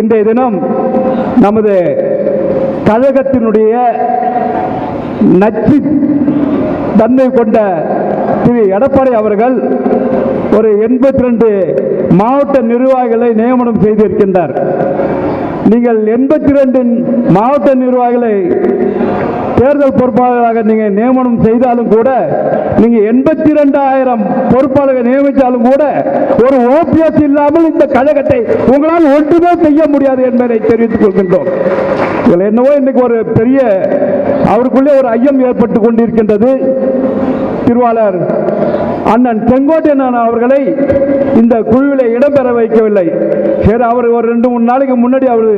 இன்றைய தினம் நமது கழகத்தினுடைய நச்சு தன்மை கொண்ட திரு எடப்பாடி அவர்கள் ஒரு எண்பத்தி ரெண்டு மாவட்ட நிர்வாகிகளை நியமனம் செய்திருக்கின்றார். நீங்கள் எண்பத்தி ரெண்டு மாவட்ட நிர்வாகிகளை தேர்தல் பொறுப்பாளராக நீங்கள் நியமனம் செய்தாலும் கூட நீங்கள் எண்பத்தி ரெண்டாயிரம் பொறுப்பாளர்கள் நியமித்தாலும் கூட ஒரு ஓபிஎஸ் இல்லாமல் இந்த கழகத்தை உங்களால் ஒன்றுமே செய்ய முடியாது என்பதை தெரிவித்துக் கொள்கின்றோம். இதில் என்னவோ இன்னைக்கு ஒரு பெரிய அவருக்குள்ளே ஒரு ஐயம் ஏற்பட்டு கொண்டிருக்கின்றது. திருவாளர் அண்ணன் செங்கோட்டையன் அவர்களை இந்த குழுவில் இடம்பெற வைக்கவில்லை. சரி அவர் ஒரு ரெண்டு மூணு நாளைக்கு முன்னாடி அவர்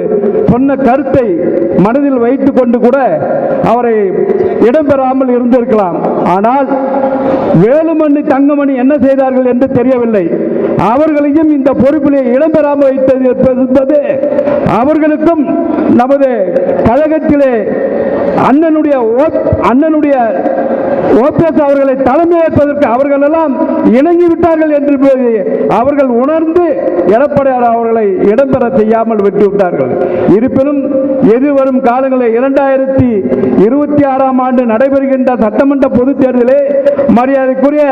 சொன்ன கருத்தை மனதில் வைத்து கொண்டு கூட அவரை இடம்பெறாமல் இருந்திருக்கலாம். ஆனால் வேலுமணி தங்கமணி என்ன செய்தார்கள் என்று தெரியவில்லை. அவர்களையும் இந்த பொறுப்பிலே இடம்பெறாமல் வைத்தது என்பது அவர்களுக்கும் நமது கழகத்திலே அண்ணனுடைய அண்ணனுடைய ஓபிஎஸ் அவர்களை தலைமையேற்பதற்கு அவர்கள் எல்லாம் இணங்கி விட்டார்கள் என்று அவர்கள் உணர்ந்து எடப்பாடியார் அவர்களை இடம்பெற செய்யாமல் விட்டுவிட்டார்கள் இருப்பினும் எதிர்வரும் காலங்களில் இரண்டாயிரத்தி இருபத்தி ஆறாம் ஆண்டு நடைபெறுகின்ற சட்டமன்ற பொதுத் தேர்தலிலே மரியாதைக்குரிய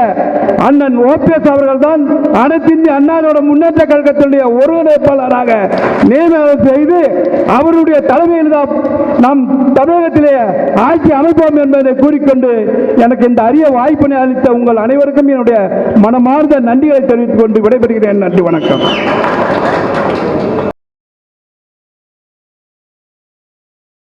அண்ணன் ஓபிஎஸ் அவர்கள் தான் அனைத்து இந்திய அண்ணாவோட முன்னேற்ற கழகத்தினுடைய ஒருங்கிணைப்பாளராக நியமனம் செய்து அவருடைய தலைமையில் தான் நாம் தமிழகத்திலே ஆட்சி அமைப்போம் என்பதை கூறிக்கொண்டு எனக்கு இந்த அரிய வாய்ப்பினை அளித்த உங்கள் அனைவருக்கும் என்னுடைய மனமார்ந்த நன்றிகளை தெரிவித்துக் கொண்டு விடைபெறுகிறேன். நன்றி வணக்கம்.